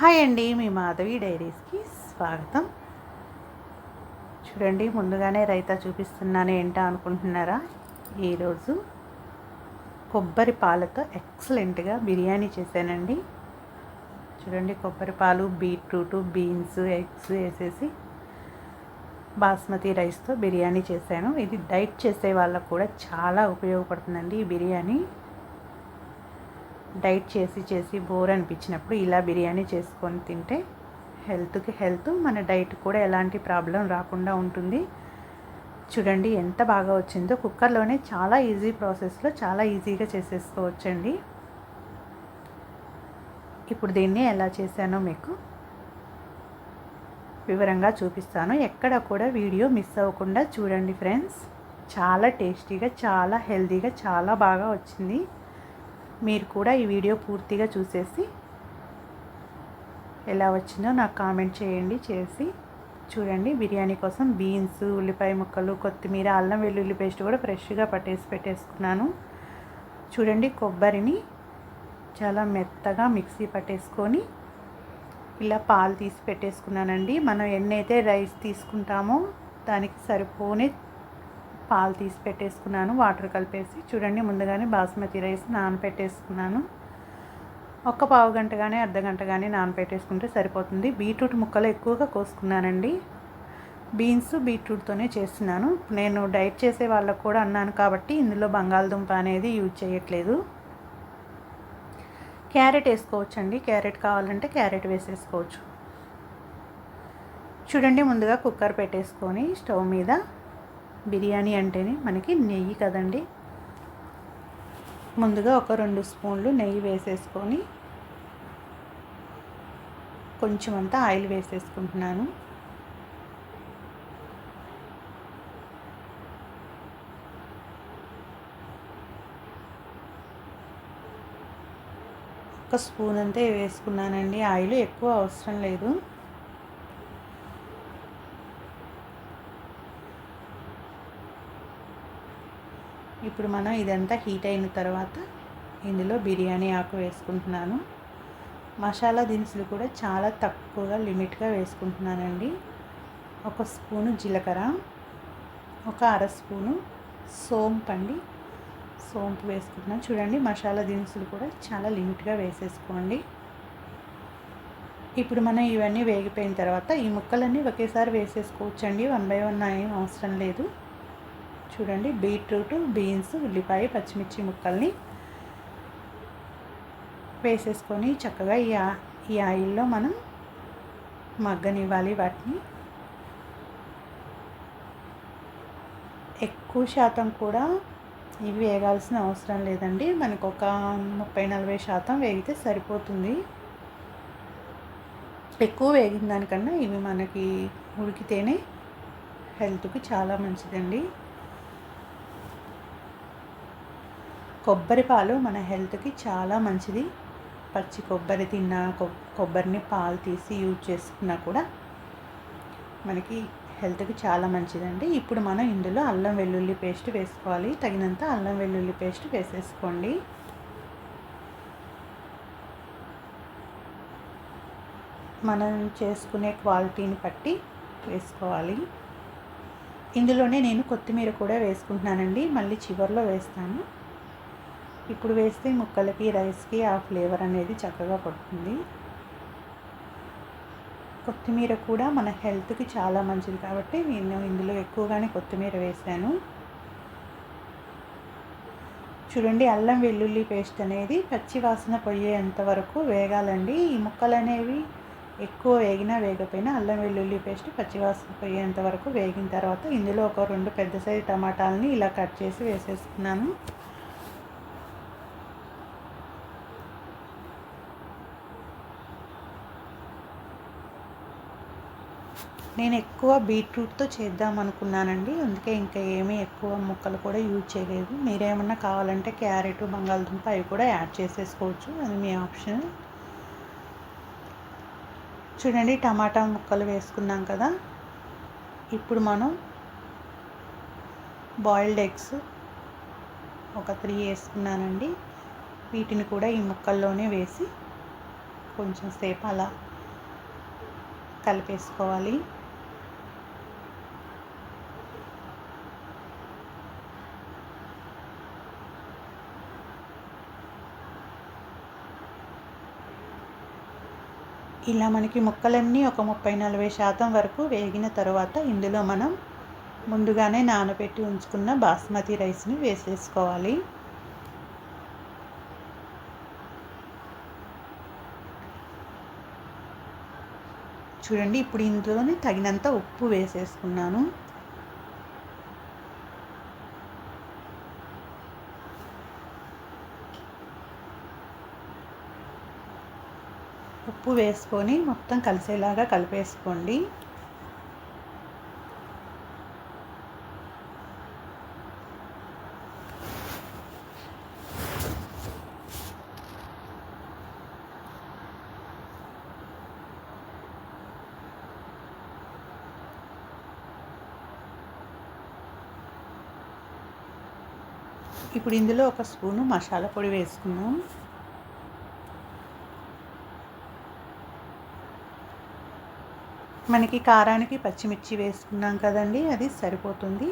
Hi అండి మీ మాధవి డైరీస్కి స్వాగతం. చూడండి ముందుగానే రైతా చూపిస్తున్నాను ఏంటా అనుకుంటున్నారా? ఈరోజు కొబ్బరి పాలతో ఎక్సలెంట్గా బిర్యానీ చేశానండి. చూడండి కొబ్బరి పాలు బీట్రూట్ బీన్స్ ఎగ్స్ వేసేసి బాస్మతి రైస్తో బిర్యానీ చేశాను. ఇది డైట్ చేసే వాళ్ళకు కూడా చాలా ఉపయోగపడుతుందండి ఈ బిర్యానీ. డైట్ చేసి చేసి బోర్ అనిపించినప్పుడు ఇలా బిర్యానీ చేసుకొని తింటే హెల్త్కి హెల్త్ మన డైట్ కూడా ఎలాంటి ప్రాబ్లం రాకుండా ఉంటుంది. చూడండి ఎంత బాగా వచ్చిందో. కుక్కర్లోనే చాలా ఈజీ ప్రాసెస్లో చాలా ఈజీగా చేసేసుకోవచ్చండి. ఇప్పుడు దీన్ని ఎలా చేశానో మీకు వివరంగా చూపిస్తాను. ఎక్కడ కూడా వీడియో మిస్ అవ్వకుండా చూడండి ఫ్రెండ్స్. చాలా టేస్టీగా చాలా హెల్తీగా చాలా బాగా వచ్చింది. మీరు కూడా ఈ వీడియో పూర్తిగా చూసేసి ఎలా వచ్చిందో నాకు కామెంట్ చేయండి చేసి చూడండి. బిర్యానీ కోసం బీన్స్ ఉల్లిపాయ ముక్కలు కొత్తిమీర అల్లం వెల్లుల్లి పేస్ట్ కూడా ఫ్రెష్గా పట్టేసి పెట్టేసుకున్నాను. చూడండి కొబ్బరిని చాలా మెత్తగా మిక్సీ పట్టేసుకొని ఇలా పాలు తీసి పెట్టేసుకున్నానండి. మనం ఎన్నైతే రైస్ తీసుకుంటామో దానికి సరిపోని పాలు తీసి పెట్టేసుకున్నాను వాటర్ కలిపేసి. చూడండి ముందుగానే బాస్మతి రైస్ నానపెట్టేసుకున్నాను. ఒక్క పావు గంట కానీ అర్ధ గంట కానీ నానపెట్టేసుకుంటే సరిపోతుంది. బీట్రూట్ ముక్కలు ఎక్కువగా కోసుకున్నానండి. బీన్స్ బీట్రూట్తోనే చేస్తున్నాను. నేను డైట్ చేసే వాళ్ళకు కూడా అన్నాను కాబట్టి ఇందులో బంగాళదుంప అనేది యూజ్ చేయట్లేదు. క్యారెట్ వేసుకోవచ్చండి. క్యారెట్ కావాలంటే క్యారెట్ వేసేసుకోవచ్చు. చూడండి ముందుగా కుక్కర్ పెట్టేసుకొని స్టవ్ మీద బిర్యానీ అంటేనే మనకి నెయ్యి కదండి. ముందుగా ఒక రెండు స్పూన్లు నెయ్యి వేసేసుకొని కొంచెం అంతా ఆయిల్ వేసేసుకుంటున్నాను. ఒక స్పూన్ అంతా వేసుకున్నానండి. ఆయిల్ ఎక్కువ అవసరం లేదు. ఇప్పుడు మనం ఇదంతా హీట్ అయిన తర్వాత ఇందులో బిర్యానీ ఆకు వేసుకుంటున్నాను. మసాలా దినుసులు కూడా చాలా తక్కువగా లిమిట్గా వేసుకుంటున్నానండి. ఒక స్పూను జీలకర్ర ఒక అర స్పూను సోంపు అండి. సోంపు వేసుకుంటున్నాను. చూడండి మసాలా దినుసులు కూడా చాలా లిమిట్గా వేసేసుకోండి. ఇప్పుడు మనం ఇవన్నీ వేగిపోయిన తర్వాత ఈ ముక్కలన్నీ ఒకేసారి వేసేసుకోవచ్చండి. వన్ బై వన్ ఏం అవసరం లేదు. చూడండి బీట్రూట్ బీన్స్ ఉల్లిపాయ పచ్చిమిర్చి ముక్కల్ని వేసేసుకొని చక్కగా ఈ ఈ ఆయిల్లో మనం మగ్గనివ్వాలి వాటిని. ఎక్కువ శాతం కూడా ఇవి వేగాల్సిన అవసరం లేదండి. మనకు ఒక ముప్పై నలభై శాతం వేగితే సరిపోతుంది. ఎక్కువ వేగిన దానికన్నా ఇవి మనకి ఉడికితేనే హెల్త్కి చాలా మంచిదండి. కొబ్బరి పాలు మన హెల్త్కి చాలా మంచిది. పచ్చి కొబ్బరి తిన్నా కొబ్బరిని పాలు తీసి యూజ్ చేసుకున్నా కూడా మనకి హెల్త్కి చాలా మంచిదండి. ఇప్పుడు మనం ఇందులో అల్లం వెల్లుల్లి పేస్ట్ వేసుకోవాలి. తగినంత అల్లం వెల్లుల్లి పేస్ట్ వేసేసుకోండి. మనం చేసుకునే క్వాలిటీని బట్టి వేసుకోవాలి. ఇందులోనే నేను కొత్తిమీర కూడా వేసుకుంటున్నానండి. మళ్ళీ చివరిలో వేస్తాను. ఇప్పుడు వేస్తే ముక్కలకి రైస్కి ఆ ఫ్లేవర్ అనేది చక్కగా పడుతుంది. కొత్తిమీర కూడా మన హెల్త్కి చాలా మంచిది కాబట్టి నేను ఇందులో ఎక్కువగానే కొత్తిమీర వేసాను. చూడండి అల్లం వెల్లుల్లి పేస్ట్ అనేది పచ్చి వాసన పోయేంత వరకు వేగాలండి. ఈ ముక్కలు అనేవి ఎక్కువ వేగినా వేగపోయినా అల్లం వెల్లుల్లి పేస్ట్ పచ్చివాసన పోయేంత వరకు వేగిన తర్వాత ఇందులో ఒక రెండు పెద్ద సైజు టమాటాలని ఇలా కట్ చేసి వేసేసుకున్నాను. నేను ఎక్కువ బీట్రూట్తో చేద్దాం అనుకున్నానండి. అందుకే ఇంకా ఏమీ ఎక్కువ ముక్కలు కూడా యూజ్ చేయలేదు. మీరేమన్నా కావాలంటే క్యారెట్ బంగాళదుంప అవి కూడా యాడ్ చేసేసుకోవచ్చు. అది మీ ఆప్షన్. చూడండి టమాటా ముక్కలు వేసుకున్నాం కదా. ఇప్పుడు మనం బాయిల్డ్ ఎగ్స్ ఒక త్రీ వేసుకున్నానండి. వీటిని కూడా ఈ ముక్కల్లోనే వేసి కొంచెం సేపు అలా కలిపేసుకోవాలి. ఇలా మనకి ముక్కలన్నీ ఒక ముప్పై నలభై శాతం వరకు వేగిన తర్వాత ఇందులో మనం ముందుగానే నానబెట్టి ఉంచుకున్న బాస్మతి రైస్ని వేసేసుకోవాలి. చూడండి ఇప్పుడు ఇందులోనే తగినంత ఉప్పు వేసేసుకున్నాను. ఉప్పు వేసుకొని మొత్తం కలిసేలాగా కలిపేసుకోండి. ఇప్పుడు ఇందులో ఒక స్పూను మసాలా పొడి వేసుకున్నాం మనకి కారానికి పచ్చిమిర్చి వేసుకున్నాం కదండి అది సరిపోతుంది.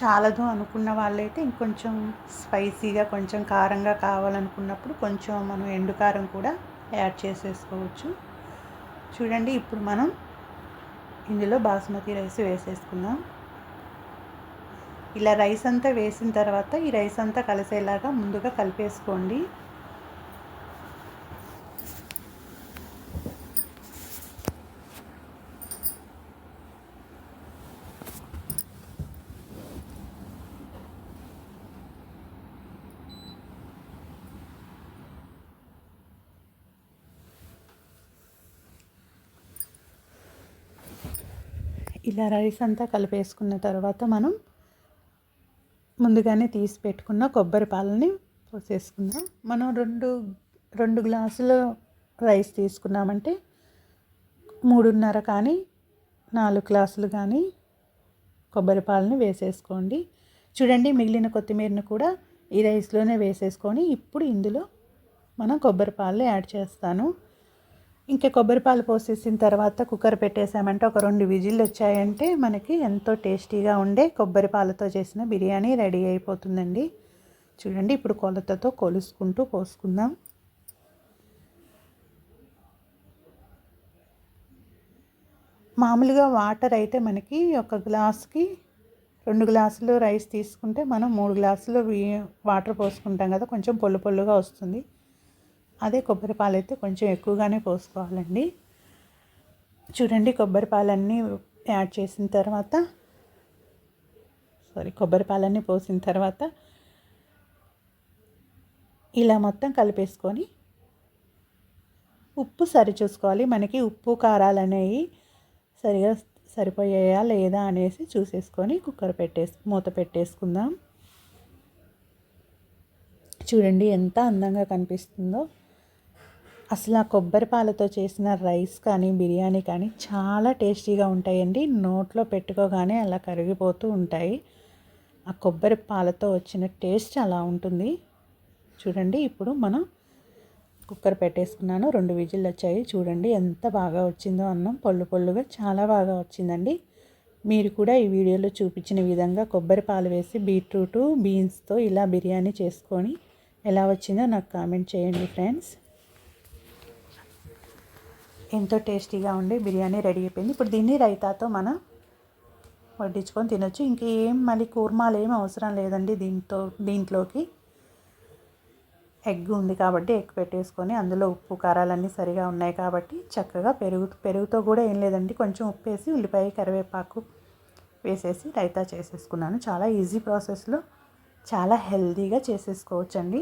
చాలదు అనుకున్న వాళ్ళైతే ఇంకొంచెం స్పైసీగా కొంచెం కారంగా కావాలనుకున్నప్పుడు కొంచెం మనం ఎండు కారం కూడా యాడ్ చేసేసుకోవచ్చు. చూడండి ఇప్పుడు మనం ఇందులో బాస్మతి రైస్ వేసేసుకుందాం. ఇలా రైస్ అంతా వేసిన తర్వాత ఈ రైస్ అంతా కలిసేలాగా ముందుగా కలిపేసుకోండి. ఇలా రైస్ అంతా కలిపేసుకున్న తర్వాత మనం ముందుగానే తీసి పెట్టుకున్న కొబ్బరి పాలని పోసేసుకుందాం. మనం రెండు రెండు గ్లాసులు రైస్ తీసుకున్నామంటే మూడున్నర కానీ నాలుగు గ్లాసులు కానీ కొబ్బరి పాలని వేసేసుకోండి. చూడండి మిగిలిన కొత్తిమీరను కూడా ఈ రైస్లోనే వేసేసుకొని ఇప్పుడు ఇందులో మనం కొబ్బరి పాలు యాడ్ చేస్తాను. ఇంకా కొబ్బరి పాలు పోసేసిన తర్వాత కుక్కర్ పెట్టేసామంటే ఒక రెండు విజిల్లు వచ్చాయంటే మనకి ఎంతో టేస్టీగా ఉండే కొబ్బరి పాలతో చేసిన బిర్యానీ రెడీ అయిపోతుందండి. చూడండి ఇప్పుడు కొలతతో కొలుసుకుంటూ పోసుకుందాం. మామూలుగా వాటర్ అయితే మనకి ఒక గ్లాస్కి రెండు గ్లాసులు రైస్ తీసుకుంటే మనం మూడు గ్లాసులు వాటర్ పోసుకుంటాం కదా కొంచెం పొల్లు పొల్లుగా వస్తుంది. అదే కొబ్బరి పాలు అయితే కొంచెం ఎక్కువగానే పోసుకోవాలండి. చూడండి కొబ్బరి పాలన్నీ యాడ్ చేసిన తర్వాత సారీ కొబ్బరి పాలన్నీ పోసిన తర్వాత ఇలా మొత్తం కలిపేసుకొని ఉప్పు సరి చూసుకోవాలి. మనకి ఉప్పు కారాలు అనేవి సరిగా సరిపోయాయా లేదా అనేసి చూసేసుకొని కుక్కర్ పెట్టేసి మూత పెట్టేసుకుందాం. చూడండి ఎంత అందంగా కనిపిస్తుందో. అసలు ఆ కొబ్బరి పాలతో చేసిన రైస్ కానీ బిర్యానీ కానీ చాలా టేస్టీగా ఉంటాయండి. నోట్లో పెట్టుకోగానే అలా కరిగిపోతూ ఉంటాయి. ఆ కొబ్బరి పాలతో వచ్చిన టేస్ట్ అలా ఉంటుంది. చూడండి ఇప్పుడు మనం కుక్కర్ పెట్టేసుకున్నాను. రెండు విజిల్లు వచ్చాయి. చూడండి ఎంత బాగా వచ్చిందో అన్నం. పొల్లు పొల్లుగా చాలా బాగా వచ్చిందండి. మీరు కూడా ఈ వీడియోలో చూపించిన విధంగా కొబ్బరి పాలు వేసి బీట్రూటు బీన్స్తో ఇలా బిర్యానీ చేసుకొని ఎలా వచ్చిందో నాకు కామెంట్ చేయండి ఫ్రెండ్స్. ఎంతో టేస్టీగా ఉండే బిర్యానీ రెడీ అయిపోయింది. ఇప్పుడు దీన్ని రైతాతో మనం వడ్డించుకొని తినొచ్చు. ఇంకేం మళ్ళీ కూర్మాలు ఏం అవసరం లేదండి దీంతో దీంట్లోకి. ఎగ్ ఉంది కాబట్టి ఎగ్ పెట్టేసుకొని అందులో ఉప్పు కారాలన్నీ సరిగా ఉన్నాయి కాబట్టి చక్కగా పెరుగు పెరుగుతో కూడా ఏం లేదండి. కొంచెం ఉప్పు వేసి ఉల్లిపాయ కరివేపాకు వేసేసి రైతా చేసేసుకున్నాను. చాలా ఈజీ ప్రాసెస్లో చాలా హెల్తీగా చేసేసుకోవచ్చండి.